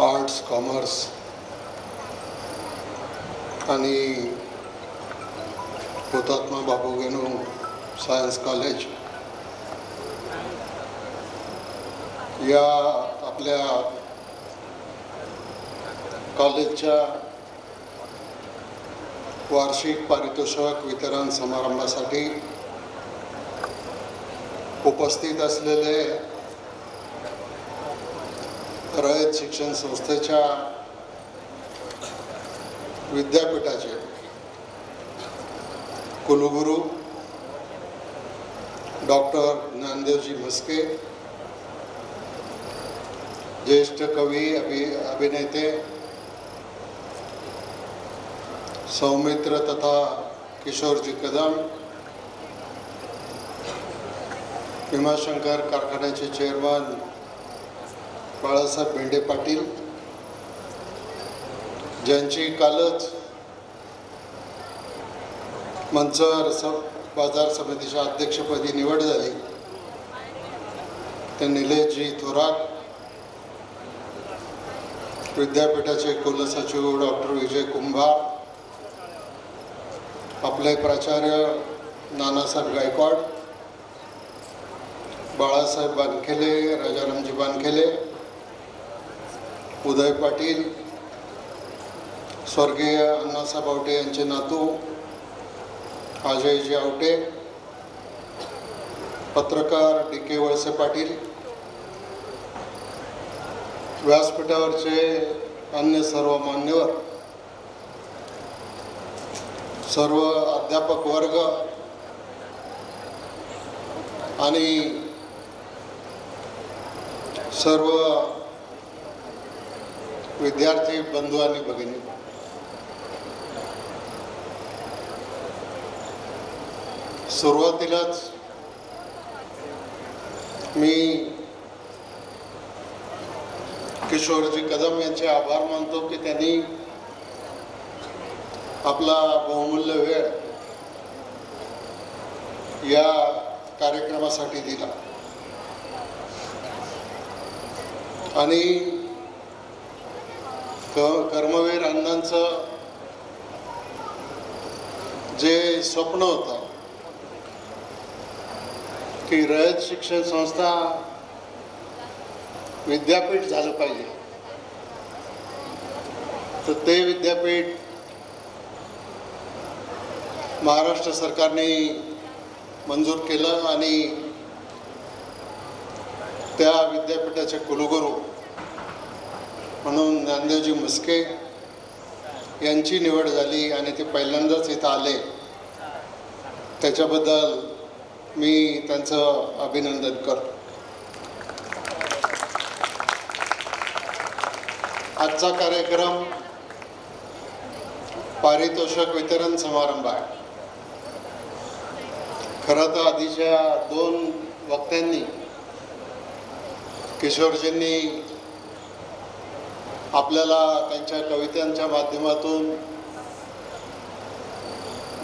Arts commerce आणि हुतात्मा Babu Genu science college या आपल्या कॉलेजच्या वार्षिक पारितोषिक वितरण समारंभासाठी उपस्थित असलेले रयत शिक्षण संस्थेच्या विद्यापीठाचे कुलगुरू डॉक्टर ज्ञानदेवजी म्हस्के ज्येष्ठ कवी अभि अभिनेते सौमित्र तथा किशोरजी कदम भीमाशंकर कारखान्याचे चेअरमन बाळासाहेब भेंडे पाटील ज्यांची कालच मंचर स बाजार समितीच्या अध्यक्षपदी निवड झाली. ते निलेशजी थोरात विद्यापीठाचे कुलसचिव डॉक्टर विजय कुंभार आपले प्राचार्य नानासाहेब गायकवाड बाळासाहेब बानखेले राजारामजी बानखेले उदय पाटील स्वर्गीय अण्णासाहेब आवटे यांचे नातू अजयजी आवटे पत्रकार डी के वळसे पाटील व्यासपीठावरचे अन्य सर्व मान्यवर सर्व अध्यापक वर्ग आणि सर्व विद्यार्थी बंधू आणि भगिनी. सुरुवातीलाच मी किशोरजी कदम यांचे आभार मानतो की त्यांनी आपला बहुमूल्य वेळ या कार्यक्रमासाठी दिला. आणि क कर्मवीर अण्णांचं जे स्वप्न होतं की रयत शिक्षण संस्था विद्यापीठ झालं पाहिजे. तर ते विद्यापीठ महाराष्ट्र सरकारने मंजूर केलं आणि त्या विद्यापीठाचे कुलगुरू म्हणून ज्ञानदेवजी मुस्के यांची निवड झाली आणि ते पहिल्यांदाच इथं आले. त्याच्याबद्दल मी त्यांचं अभिनंदन करतो. आजचा कार्यक्रम पारितोषिक वितरण समारंभ आहे. खरं तर आधीच्या दोन वक्त्यांनी किशोरजींनी आपल्याला त्यांच्या कवितांच्या माध्यमातून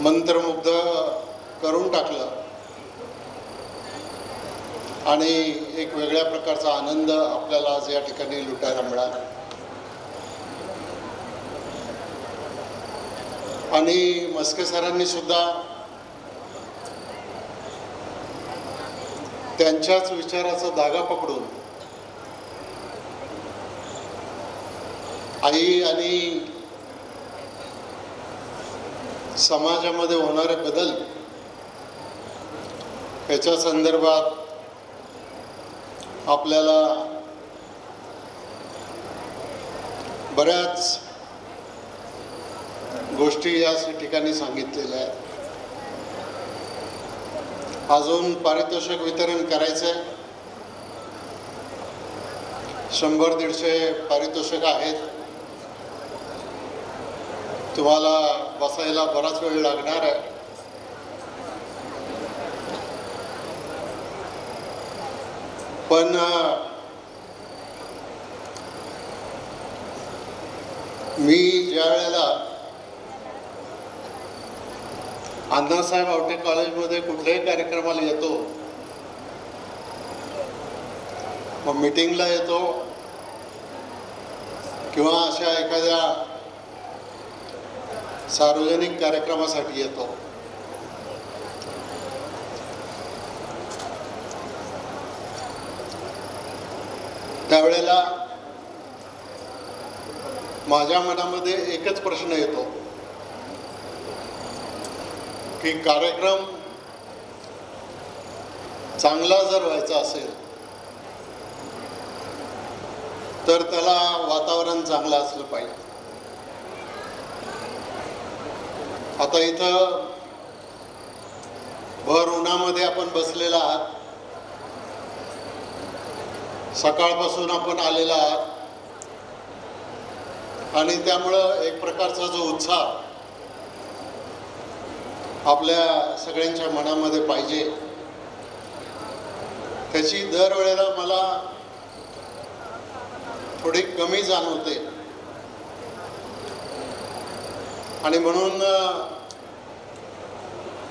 मंत्रमुग्ध करून टाकलं. आणि एक वेगळ्या प्रकारचा आनंद आपल्याला आज या ठिकाणी लुटायला मिळाला. आणि मस्के सरांनी सुद्धा त्यांच्याच विचाराचा धागा पकडून आई आणि समाजामध्ये होणारे बदल याच्या संदर्भात आपल्याला बऱ्याच गोष्टी या ठिकाणी सांगितलेल्या आहेत. अजून पारितोषिक वितरण करायचं आहे शंभर दीडशे पारितोषिक आहेत. तुम्हाला बसायला बराच वेळ लागणार आहे. पण मी ज्या वेळेला अण्णासाहेब आवटे कॉलेजमध्ये कुठल्याही कार्यक्रमाला येतो मग मिटिंगला येतो किंवा अशा एखाद्या सार्वजनिक कार्यक्रमासाठी येतो. त्यावेळेला माझ्या मनामध्ये एकच प्रश्न येतो की कार्यक्रम चांगला जर व्हायचा असेल तर त्याला वातावरण चांगलं असलं पाहिजे. आता इथं भर उन्हामध्ये आपण बसलेला आहात. सकाळपासून आपण आलेला आहात. आणि त्यामुळं एक प्रकारचा जो उत्साह आपल्या सगळ्यांच्या मनामध्ये पाहिजे. त्याची दरवेळेला मला थोडी कमी जाणवते. आणि म्हणून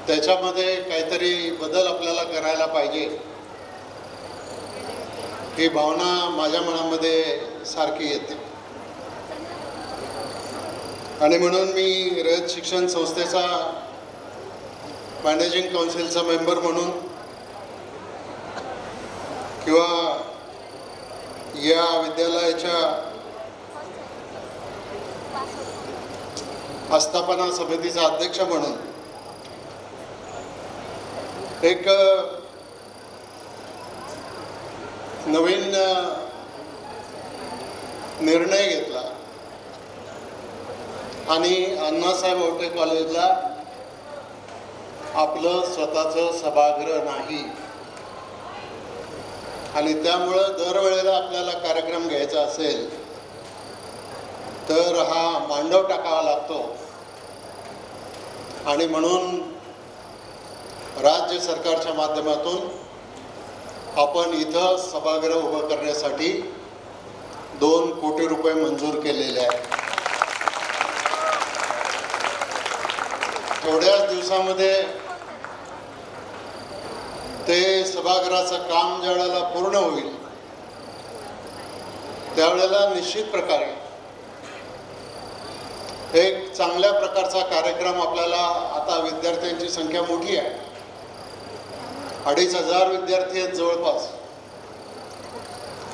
त्याच्यामध्ये काहीतरी बदल आपल्याला करायला पाहिजे. ही भावना माझ्या मनामध्ये सारखी येते. आणि म्हणून मी रयत शिक्षण संस्थेचा मॅनेजिंग काउन्सिलचा मेंबर म्हणून किंवा या विद्यालयाच्या आस्थापना समितीचा अध्यक्ष म्हणून. एक नवीन निर्णय घेतला. आणि अण्णासाहेब होटे कॉलेजला आपलं स्वतःचं सभागृह नाही. आणि त्यामुळं दरवेळेला आपल्याला कार्यक्रम घ्यायचा असेल तर हा मांडव टाकावा लागतो. आणि म्हणून राज्य सरकारच्या माध्यमातून आपण इथं सभागृह उभं करण्यासाठी दोन कोटी रुपये मंजूर केलेले आहेत. थोड्याच दिवसामध्ये ते सभागृहाचं काम ज्या वेळेला पूर्ण होईल त्यावेळेला निश्चित प्रकारे एक चांगल्या प्रकारचा कार्यक्रम आपल्याला आता विद्यार्थ्यांची संख्या मोठी आहे. अडीच हजार विद्यार्थी आहेत जवळपास.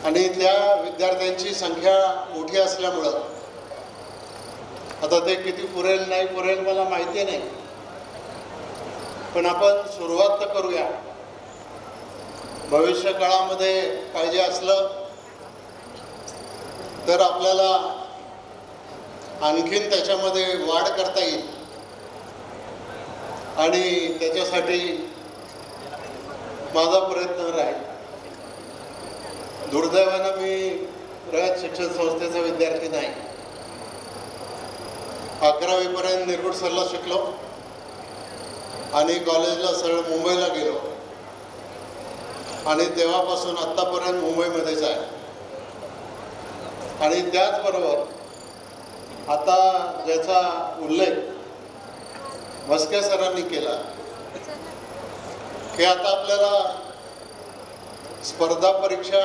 आणि त्या विद्यार्थ्यांची संख्या मोठी असल्यामुळं आता ते किती पुरेल नाही पुरेल मला माहिती नाही. पण आपण सुरुवात तर करूया. भविष्य काळामध्ये पाहिजे असलं तर आपल्याला आणखीन त्याच्यामध्ये वाढ करता येईल. आणि त्याच्यासाठी माझा प्रयत्न राहील. दुर्दैवानं मी रयत शिक्षण संस्थेचा विद्यार्थी नाही. अकरावीपर्यंत निर्गुड सरला शिकलो. आणि कॉलेजला सरळ मुंबईला गेलो. आणि तेव्हापासून आत्तापर्यंत मुंबईमध्येच आहे. आणि त्याचबरोबर आता ज्याचा उल्लेख मस्के सरांनी केला की आता आपल्याला स्पर्धा परीक्षा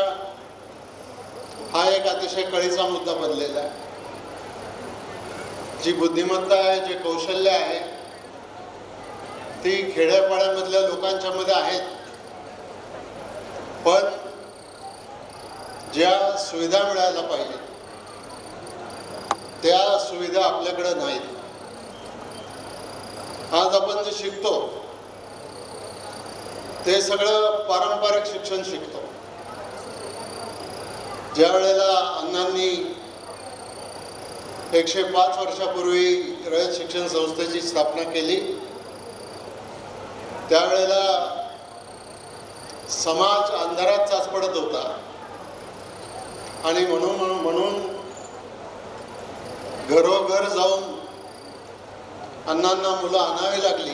हा एक अतिशय कळीचा मुद्दा बनलेला आहे. जी बुद्धिमत्ता आहे जे कौशल्य आहे ती खेड्यापाड्यामधल्या लोकांच्या मध्ये आहेत. पण ज्या सुविधा मिळायला पाहिजे त्या सुविधा आपल्याकडे नाहीत. आज आपण जे शिकतो ते सगळं पारंपरिक शिक्षण शिकतो. ज्या वेळेला अण्णांनी एकशे पाच वर्षापूर्वी रयत शिक्षण संस्थेची स्थापना केली त्यावेळेला समाज अंधारात चाच पडत होता. आणि म्हणून म्हणून म्हणून घरोघर जाऊन अण्णांना मुलं आणावी लागली.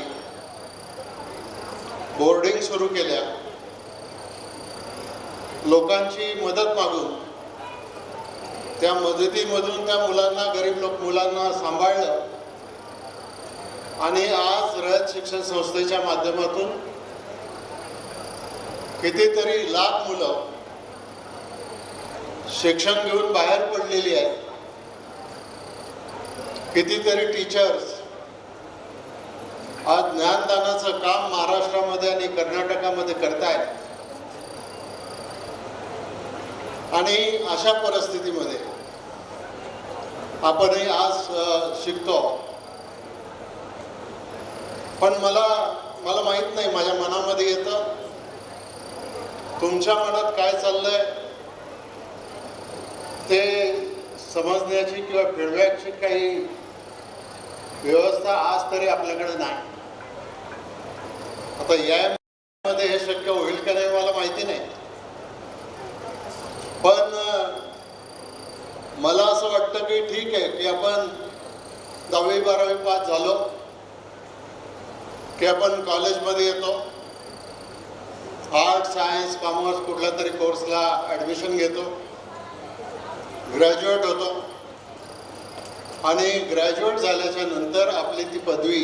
बोर्डिंग सुरू केल्या. लोकांची मदत मागून त्या मदतीमधून त्या मुलांना गरीब लोक मुलांना सांभाळलं. आणि आज रयत शिक्षण संस्थेच्या माध्यमातून कितीतरी लाख मुलं शिक्षण घेऊन बाहेर पडलेली आहेत. कितीतरी टीचर्स आज ज्ञानदानाचं काम महाराष्ट्रामध्ये आणि कर्नाटकामध्ये करतायत. आणि अशा परिस्थितीमध्ये आपणही आज शिकतो. पण मला मला माहीत नाही माझ्या मनामध्ये येतं. तुमच्या मनात काय चाललंय? ते समजण्याची किंवा फीडबॅकची काही व्यवस्था आज तरी आपल्याकडे नाही. आता या मध्ये हे शक्य होईल का नाही मला माहिती नाही. पण मला असं वाटतं की ठीक आहे की आपण दहावी बारावी पास झालो की आपण कॉलेजमध्ये येतो. आर्ट सायन्स कॉमर्स कुठल्या तरी कोर्सला ॲडमिशन घेतो. ग्रॅज्युएट होतो. आणि ग्रॅज्युएट झाल्याच्यानंतर आपली ती पदवी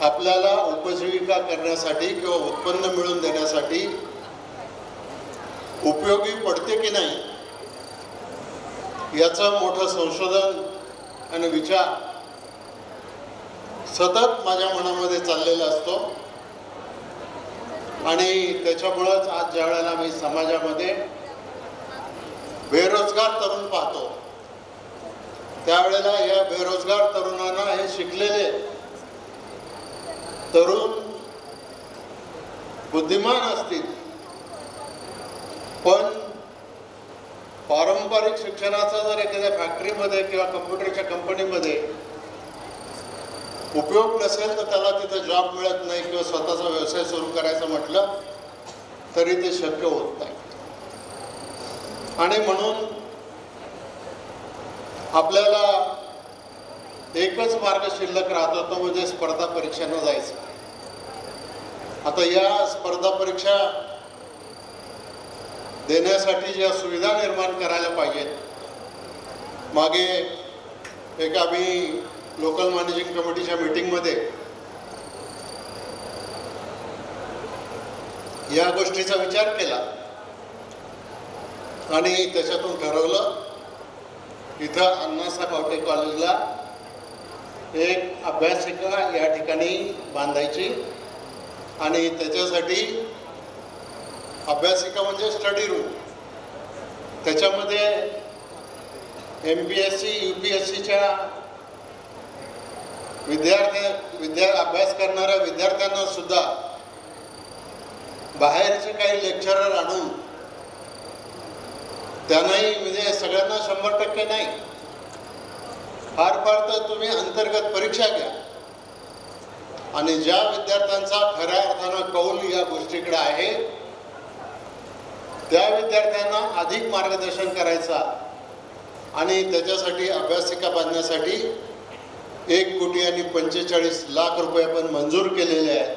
आपल्याला उपजीविका करण्यासाठी किंवा उत्पन्न मिळवून देण्यासाठी उपयोगी पडते की नाही याचं मोठं संशोधन आणि विचार सतत माझ्या मनामध्ये चाललेला असतो. आणि त्याच्यामुळंच आज ज्या वेळेला मी समाजामध्ये बेरोजगार तरुण पाहतो त्यावेळेला या बेरोजगार तरुणांना हे शिकलेले तरुण बुद्धिमान असतील. पण पारंपरिक शिक्षणाचा जर एखाद्या फॅक्टरीमध्ये किंवा कम्प्युटरच्या कंपनीमध्ये उपयोग नसेल तर त्याला तिथं जॉब मिळत नाही किंवा स्वतःचा व्यवसाय सुरू करायचा म्हटलं तरी ते शक्य होत नाही. आणि म्हणून आपल्याला एकच मार्ग शिल्लक राहतो तो म्हणजे स्पर्धा परीक्षांना जायचं. आता या स्पर्धा परीक्षा देण्यासाठी ज्या सुविधा निर्माण करायला पाहिजेत मागे एक आम्ही लोकल मॅनेजिंग कमिटीच्या मीटिंगमध्ये या गोष्टीचा विचार केला आणि त्याच्यातून ठरवलं इथं अण्णासाहेब आवटे कॉलेजला एक अभ्यासिका या ठिकाणी बांधायची. आणि त्याच्यासाठी अभ्यासिका म्हणजे स्टडी रूम त्याच्यामध्ये M P S C U P S सीच्या विद्यार्थी विद्या अभ्यास करणाऱ्या विद्यार्थ्यांना सुद्धा बाहेरचे काही लेक्चरर आणून त्यांनाही म्हणजे सगळ्यांना शंभर टक्के नाही. फार फार तर तुम्ही अंतर्गत परीक्षा घ्या. आणि ज्या विद्यार्थ्यांचा खऱ्या अर्थानं कौल या गोष्टीकडे आहे त्या विद्यार्थ्यांना अधिक मार्गदर्शन करायचा आणि त्याच्यासाठी अभ्यासिका बांधण्यासाठी एक कोटी आणि पंचेचाळीस लाख रुपये आपण मंजूर केलेले आहेत.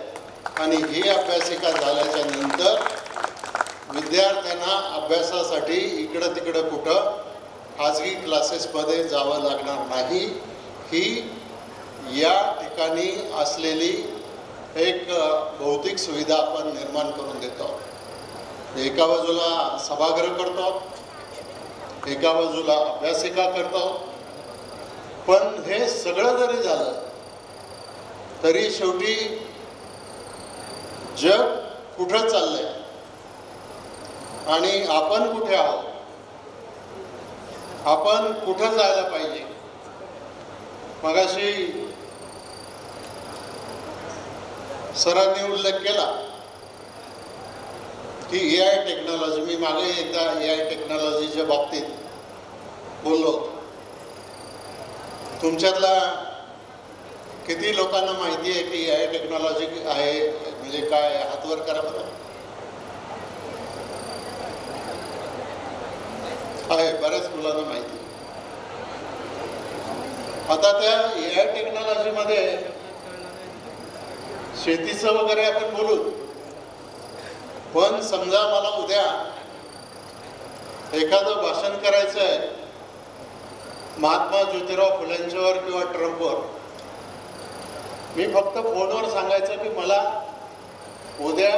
आणि ही अभ्यासिका झाल्याच्यानंतर विद्यार्थ्यांना अभ्यासासाठी इकडं तिकडं कुठं खाजगी क्लासेसमध्ये जावं लागणार नाही. ही या ठिकाणी असलेली एक भौतिक सुविधा आपण निर्माण करून देतो. एका बाजूला सभागृह करतो एका बाजूला अभ्यासिका करतो. पण हे सगळं जरी झालं तरी शेवटी जग कुठं चाललंय? आणि आपण कुठे आहोत? आपण कुठं जायला पाहिजे? मगाशी सरांनी उल्लेख केला की ए आय टेक्नॉलॉजी मी मागे एकदा ए आय टेक्नॉलॉजीच्या बाबतीत बोललो तुमच्यातला किती लोकांना माहिती आहे की ए आय टेक्नॉलॉजी आहे? म्हणजे काय हातवर करा बरं आहे बऱ्याच मुलांना माहिती आता त्या ए आय टेक्नॉलॉजीमध्ये शेतीचं वगैरे आपण बोलू. पण समजा मला उद्या एखादं भाषण करायचं आहे महात्मा ज्योतिराव फुलेंच्यावर किंवा ट्रम्पवर मी फक्त फोनवर सांगायचं की मला उद्या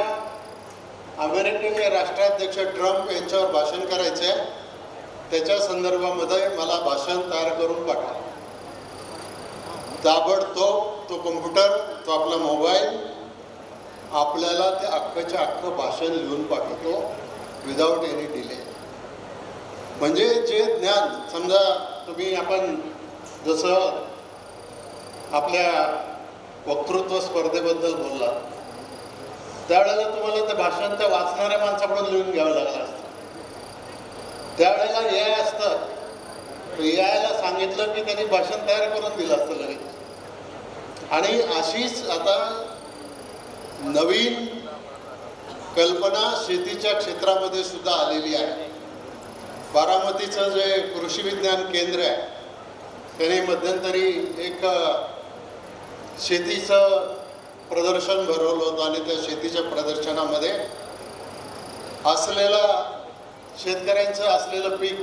अमेरिकेचे राष्ट्राध्यक्ष ट्रम्प यांच्यावर भाषण करायचं आहे त्याच्या संदर्भामध्ये मला भाषण तयार करून पाठवा. ताबडतोब तो कम्प्युटर तो आपला मोबाईल आपल्याला ते अख्खच्या अख्खं भाषण लिहून पाठवतो विदाऊट एनी डिले म्हणजे जे ज्ञान समजा तुम्ही आपण जसं आपल्या वक्तृत्व स्पर्धेबद्दल बोलला त्यावेळेला तुम्हाला ते भाषण त्या वाचणाऱ्या माणसाकडून लिहून घ्यावं लागलं असतं. त्यावेळेला ए आय असतं यायला सांगितलं की त्यांनी भाषण तयार करून दिलं असतं लगेच. आणि अशीच आता नवीन कल्पना शेतीच्या क्षेत्रामध्ये सुद्धा आलेली आहे. बारामतीचं जे कृषी विज्ञान केंद्र आहे त्याने मध्यंतरी एक शेतीचं प्रदर्शन भरवलं होतं आणि त्या शेतीच्या प्रदर्शनामध्ये असलेला शेतकऱ्यांचं असलेलं पीक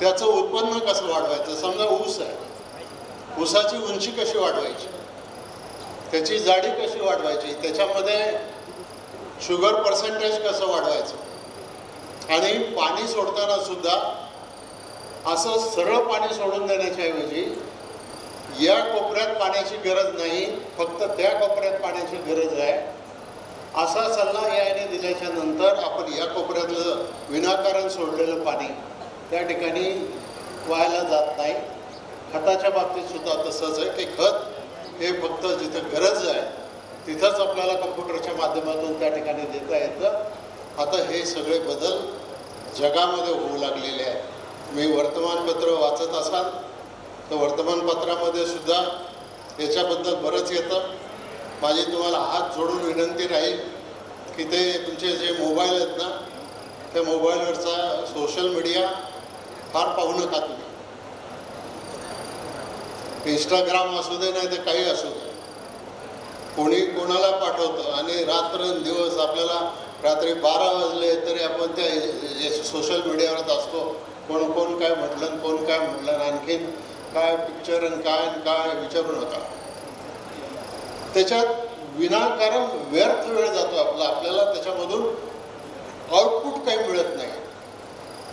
त्याचं उत्पन्न कसं वाढवायचं? समजा ऊस आहे. ऊसाची उंची कशी वाढवायची? त्याची जाडी कशी वाढवायची? त्याच्यामध्ये शुगर पर्सेंटेज कसं वाढवायचं? आणि पाणी सोडताना सुद्धा असं सरळ पाणी सोडून देण्याच्या ऐवजी या कोपऱ्यात पाण्याची गरज नाही फक्त त्या कोपऱ्यात पाण्याची गरज आहे. असा सल्ला याने दिल्याच्या नंतर आपण या कोपऱ्यातलं विनाकारण सोडलेलं पाणी त्या ठिकाणी व्हायला जात नाही. खताच्या बाबतीत सुद्धा तसंच आहे की खत हे फक्त जिथं गरज आहे तिथंच आपल्याला कम्प्युटरच्या माध्यमातून त्या ठिकाणी देता येतं. आता हे सगळे बदल जगामध्ये होऊ लागलेले आहे मी वर्तमानपत्र वाचत असाल तर वर्तमानपत्रामध्ये सुद्धा याच्याबद्दल बरंच येतं. माझी तुम्हाला हात जोडून विनंती राहील की ते तुमचे जे मोबाईल आहेत ना त्या मोबाईलवरचा सोशल मीडिया फार पाहू नका तुम्ही. इंस्टाग्राम असू दे नाही तर काही असू दे. कोणी कोणाला पाठवतं आणि रात्रंदिवस आपल्याला रात्री बारा वाजले तरी आपण त्या सोशल मीडियावरच असतो. कोण कोण काय म्हटलं कोण काय म्हटलं आणखीन काय पिक्चर आणि काय आणि काय विचारू नका. त्याच्यात विनाकारण व्यर्थ वेळ जातो आपला. आपल्याला त्याच्यामधून आउटपुट काही मिळत नाही.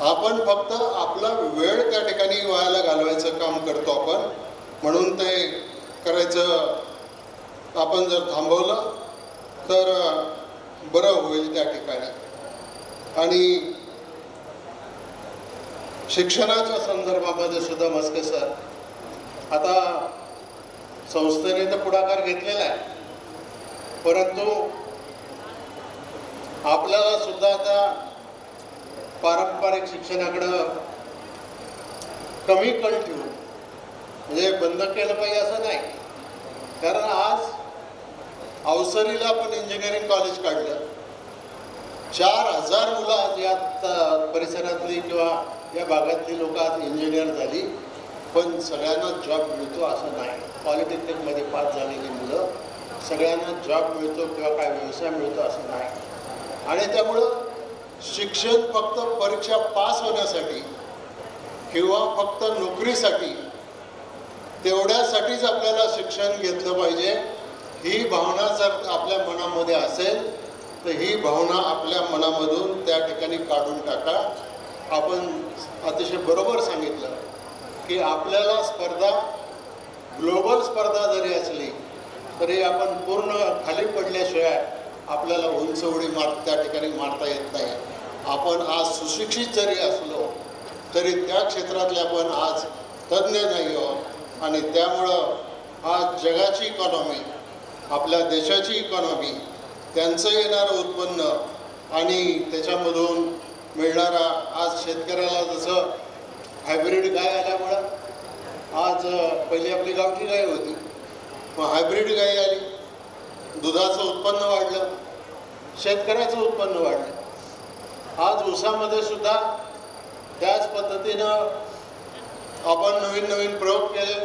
आपण फक्त आपला वेळ त्या ठिकाणी व्हायला घालवायचं काम करतो आपण. म्हणून ते करायचं आपण जर थांबवलं तर बरं होईल त्या ठिकाणी. आणि शिक्षणाच्या संदर्भामध्ये सुद्धा मस्के सर आता संस्थेने तर पुढाकार घेतलेला आहे. परंतु आपल्याला सुद्धा आता पारंपरिक शिक्षणाकडं कमी कल ठेवून म्हणजे बंद केलं पाहिजे असं नाही. कारण आज अवसरीला आपण इंजिनिअरिंग कॉलेज काढलं. चार हजार मुलं आज या परिसरातली किंवा या भागातली लोक आज इंजिनियर झाली. पण सगळ्यांना जॉब मिळतो असं नाही. पॉलिटेक्निकमध्ये पास झालेली मुलं सगळ्यांना जॉब मिळतो किंवा काय व्यवसाय मिळतो असं नाही. आणि त्यामुळं शिक्षण फक्त परीक्षा पास होण्यासाठी किंवा फक्त नोकरीसाठी तेवढ्यासाठीच आपल्याला शिक्षण घेतलं पाहिजे. ही भावना जर आपल्या मनामध्ये असेल तर ही भावना आपल्या मनामधून त्या ठिकाणी काढून टाका. आपण अतिशय बरोबर सांगितलं की आपल्याला स्पर्धा ग्लोबल स्पर्धा जरी असली तरी आपण पूर्ण खाली पडल्याशिवाय आपल्याला उंच उडी मार त्या ठिकाणी मारता येत नाही. आपण आज सुशिक्षित जरी असलो तरी त्या क्षेत्रातले आपण आज तज्ज्ञ नाही आहोत आणि त्यामुळं आज जगाची इकॉनॉमी आपल्या देशाची इकॉनॉमी त्यांचं येणारं उत्पन्न आणि त्याच्यामधून मिळणारा आज शेतकऱ्याला जसं हायब्रिड गाय आल्यामुळं आज पहिले पहिली आपली गावठी गाय होती. मग हायब्रिड गाय आली. दुधाचं उत्पन्न वाढलं. शेतकऱ्याचं उत्पन्न वाढलं. आज ऊसामध्ये सुद्धा त्याच पद्धतीनं आपण नवीन नवीन प्रयोग केले.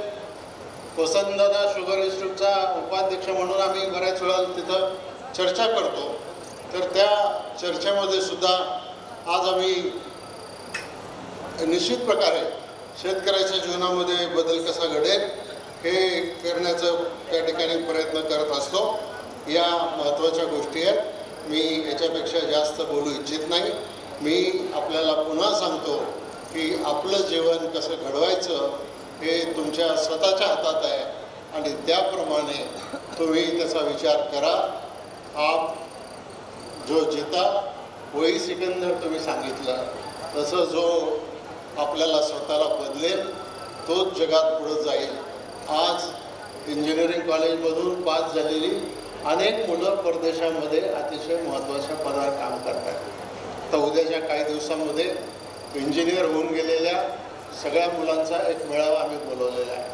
वसंतदादा शुगर इन्स्टिट्यूटचा उपाध्यक्ष म्हणून आम्ही बऱ्याच वेळा तिथं चर्चा करतो. तर त्या चर्चेमध्ये सुद्धा आज आम्ही निश्चित प्रकारे शेतकऱ्याच्या जीवनामध्ये बदल कसा घडेल हे करण्याचं त्या ठिकाणी प्रयत्न करत असतो. या महत्त्वाच्या गोष्टी आहेत. मी याच्यापेक्षा जास्त बोलू इच्छित नाही. मी आपल्याला पुन्हा सांगतो की आपलं जीवन कसं घडवायचं हे तुमच्या स्वतःच्या हातात आहे आणि त्याप्रमाणे तुम्ही त्याचा विचार करा. आप जो जिता वही सिकंदर तुम्ही सांगितलं. तसं जो आपल्याला स्वतःला बदलेल तोच जगात पुढं जाईल. आज इंजिनिअरिंग कॉलेजमधून पास झालेली अनेक मुलं परदेशामध्ये अतिशय महत्त्वाच्या पदावर काम करतात. तर उद्याच्या काही दिवसामध्ये इंजिनियर होऊन गेलेल्या सगळ्या मुलांचा एक मेळावा आम्ही बोलवलेला आहे.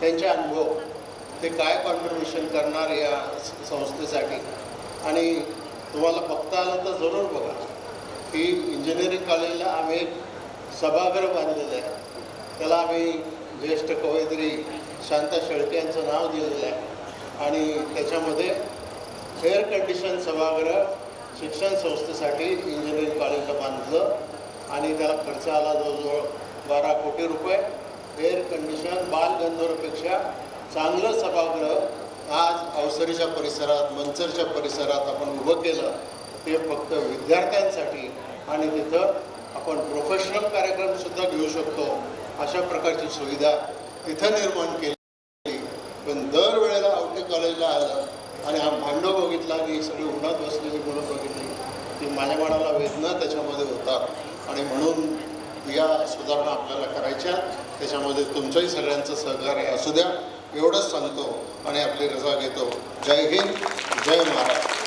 त्यांचे अनुभव ते काय कॉन्ट्रीब्युशन करणार या संस्थेसाठी? आणि तुम्हाला बघता आलं तर जरूर बघा की इंजिनिअरिंग कॉलेजला आम्ही एक सभागृह बांधलेलं आहे. त्याला आम्ही ज्येष्ठ कवयित्री शांता शेळके यांचं नाव दिलेलं आहे. आणि त्याच्यामध्ये एअर कंडिशन सभागृह शिक्षण संस्थेसाठी इंजिनिअरिंग कॉलेजला बांधलं आणि त्याला खर्च आला जवळजवळ बारा कोटी रुपये. एअर कंडिशन बालगंधर्वपेक्षा चांगलं सभागृह आज अवसरीच्या परिसरात मंचरच्या परिसरात आपण उभं केलं ते फक्त विद्यार्थ्यांसाठी आणि तिथं आपण प्रोफेशनल कार्यक्रमसुद्धा घेऊ शकतो. अशा प्रकारची सुविधा तिथं निर्माण केली पण दरवेळेला आवटे कॉलेजला आलं आणि हा भांडो बघितला आणि सगळी उन्हात बसलेली मुलं बघितली ती माझ्या मनाला वेदना त्याच्यामध्ये होतात आणि म्हणून या सुधारणा आपल्याला करायच्या. त्याच्यामध्ये तुमचंही सगळ्यांचं सहकार्य असू द्या. एवढंच सांगतो आणि आपली रजा घेतो. जय हिंद जय महाराष्ट्र.